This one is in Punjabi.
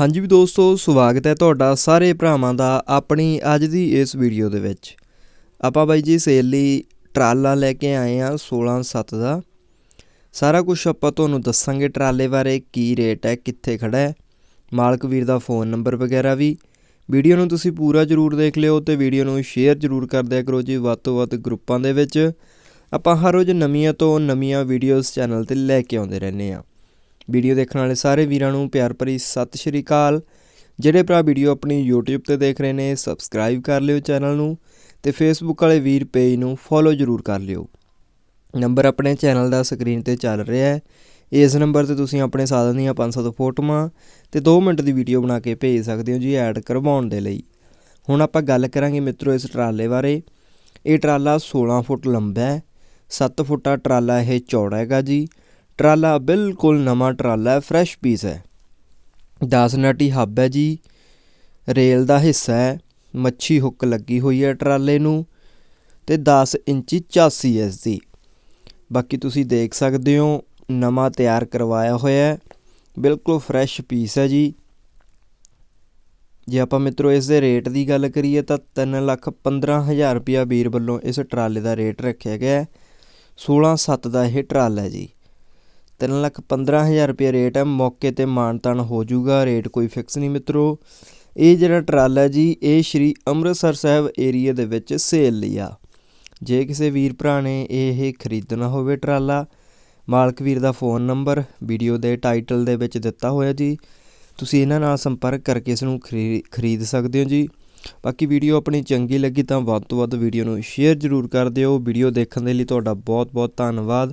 ਹਾਂਜੀ ਵੀ ਦੋਸਤੋ, ਸਵਾਗਤ ਹੈ ਤੁਹਾਡਾ ਸਾਰੇ ਭਰਾਵਾਂ ਦਾ ਆਪਣੀ ਅੱਜ ਦੀ ਇਸ ਵੀਡੀਓ ਦੇ ਵਿੱਚ। ਆਪਾਂ ਬਾਈ ਜੀ ਸੇਲ ਲਈ ਟਰਾਲਾ ਲੈ ਕੇ ਆਏ ਆ 16 ਦਾ। ਸਾਰਾ ਕੁਝ ਆਪਾਂ ਤੁਹਾਨੂੰ ਦੱਸਾਂਗੇ ਟਰਾਲੇ ਬਾਰੇ, ਕੀ ਰੇਟ ਹੈ, ਕਿੱਥੇ ਖੜਾ ਹੈ। ਮਾਲਕ ਵੀਰ ਦਾ ਫੋਨ ਨੰਬਰ ਵਗੈਰਾ ਵੀ। ਵੀਡੀਓ ਨੂੰ ਤੁਸੀਂ ਪੂਰਾ ਜ਼ਰੂਰ ਦੇਖ ਲਿਓ ਤੇ ਵੀਡੀਓ ਨੂੰ ਸ਼ੇਅਰ ਜ਼ਰੂਰ ਕਰ ਦਿਆ ਕਰੋ ਜੀ ਵੱਧ ਤੋਂ ਵੱਧ ਗਰੁੱਪਾਂ ਦੇ ਵਿੱਚ। ਆਪਾਂ ਹਰ ਰੋਜ਼ ਨਵੀਆਂ ਤੋਂ ਨਵੀਆਂ ਵੀਡੀਓਜ਼ ਚੈਨਲ ਤੇ ਲੈ ਕੇ ਆਉਂਦੇ ਰਹਿੰਦੇ ਆ ਵੀਡੀਓ ਦੇਖਣ ਵਾਲੇ ਸਾਰੇ ਵੀਰਾਂ ਨੂੰ ਪਿਆਰ ਭਰੀ ਸਤਿ ਸ਼੍ਰੀ ਅਕਾਲ। ਜਿਹੜੇ ਭਰਾ ਵੀਡੀਓ ਆਪਣੀ YouTube ਤੇ ਦੇਖ ਰਹੇ ਨੇ ਸਬਸਕ੍ਰਾਈਬ ਕਰ ਲਿਓ ਚੈਨਲ ਨੂੰ ਤੇ Facebook ਵਾਲੇ ਵੀਰ ਪੇਜ ਨੂੰ ਫੋਲੋ ਜ਼ਰੂਰ ਕਰ ਲਿਓ। ਨੰਬਰ ਆਪਣੇ ਚੈਨਲ ਦਾ ਸਕਰੀਨ ਤੇ ਚੱਲ ਰਿਹਾ ਹੈ। ਇਸ ਨੰਬਰ ਤੇ ਤੁਸੀਂ ਆਪਣੇ ਸਾਧਨ ਦੀਆਂ 500 ਫੋਟੋਆਂ ਤੇ 2 ਮਿੰਟ ਦੀ ਵੀਡੀਓ ਬਣਾ ਕੇ ਭੇਜ ਸਕਦੇ ਹੋ ਜੀ ਐਡ ਕਰਵਾਉਣ ਦੇ ਲਈ। ਹੁਣ ਆਪਾਂ ਗੱਲ ਕਰਾਂਗੇ ਮਿੱਤਰੋ ਇਸ ਟਰਾਲੇ ਬਾਰੇ। ਇਹ ਟਰਾਲਾ 16 ਫੁੱਟ ਲੰਬਾ ਹੈ। 7 ਫੁੱਟਾ ਟਰਾਲਾ ਇਹ ਚੌੜਾ ਹੈਗਾ ਜੀ। ਟਰਾਲਾ ਬਿਲਕੁਲ ਨਵਾਂ ਟਰਾਲਾ ਹੈ ਫਰੈਸ਼ ਪੀਸ ਹੈ। 10 ਨਟੀ ਹੱਬ ਹੈ ਜੀ, ਰੇਲ ਦਾ ਹਿੱਸਾ ਹੈ, ਮੱਛੀ ਹੁੱਕ ਲੱਗੀ ਹੋਈ ਹੈ ਟਰਾਲੇ ਨੂੰ ਤੇ 10 ਇੰਚੀ ਚਾਸੀ ਐਸ ਦੀ ਬਾਕੀ ਤੁਸੀਂ ਦੇਖ ਸਕਦੇ ਹੋ, ਨਵਾਂ ਤਿਆਰ ਕਰਵਾਇਆ ਹੋਇਆ ਹੈ, ਬਿਲਕੁਲ ਫਰੈਸ਼ ਪੀਸ ਹੈ ਜੀ। ਜੇ ਆਪਾਂ ਮਿੱਤਰੋ ਇਸ ਦੇ ਰੇਟ ਦੀ ਗੱਲ ਕਰੀਏ ਤਾਂ 3 ਲੱਖ 15000 ਰੁਪਿਆ ਵੀਰ ਵੱਲੋਂ ਇਸ ਟਰਾਲੇ ਦਾ ਰੇਟ ਰੱਖਿਆ ਗਿਆ ਹੈ 16 7 ਦਾ ਇਹ ਟਰਾਲਾ ਹੈ ਜੀ। ਤਿੰਨ ਲੱਖ 15000 ਰੁਪਏ ਰੇਟ ਹੈ। ਮੌਕੇ ਤੇ ਮਾਨਤਾਨ ਹੋ ਜਾਊਗਾ। ਰੇਟ ਕੋਈ ਫਿਕਸ ਨਹੀਂ ਮਿੱਤਰੋ। ਇਹ ਜਿਹੜਾ ਟਰਾਲਾ ਹੈ ਜੀ, ਇਹ ਸ਼੍ਰੀ ਅੰਮ੍ਰਿਤਸਰ ਸਾਹਿਬ ਏਰੀਆ ਦੇ ਵਿੱਚ ਸੇਲ ਲਈ ਆ। ਜੇ ਕਿਸੇ ਵੀਰ ਭਰਾ ਨੇ ਇਹ ਖਰੀਦਣਾ ਹੋਵੇ ਟਰਾਲਾ, ਮਾਲਕ ਵੀਰ ਦਾ ਫੋਨ ਨੰਬਰ, ਵੀਡੀਓ ਦੇ ਟਾਈਟਲ ਦੇ ਵਿੱਚ ਦਿੱਤਾ ਹੋਇਆ ਜੀ। ਤੁਸੀਂ ਇਹਨਾਂ ਨਾਲ ਸੰਪਰਕ ਕਰਕੇ ਇਸ ਨੂੰ ਖਰੀ- ਖਰੀਦ ਸਕਦੇ ਹੋ ਜੀ। ਬਾਕੀ ਵੀਡੀਓ ਆਪਣੀ ਚੰਗੀ ਲੱਗੀ ਤਾਂ ਵੱਧ ਤੋਂ ਵੱਧ ਵੀਡੀਓ ਨੂੰ ਸ਼ੇਅਰ ਜ਼ਰੂਰ ਕਰ ਦਿਓ। ਵੀਡੀਓ ਦੇਖਣ ਦੇ ਲਈ ਤੁਹਾਡਾ ਬਹੁਤ ਬਹੁਤ ਧੰਨਵਾਦ।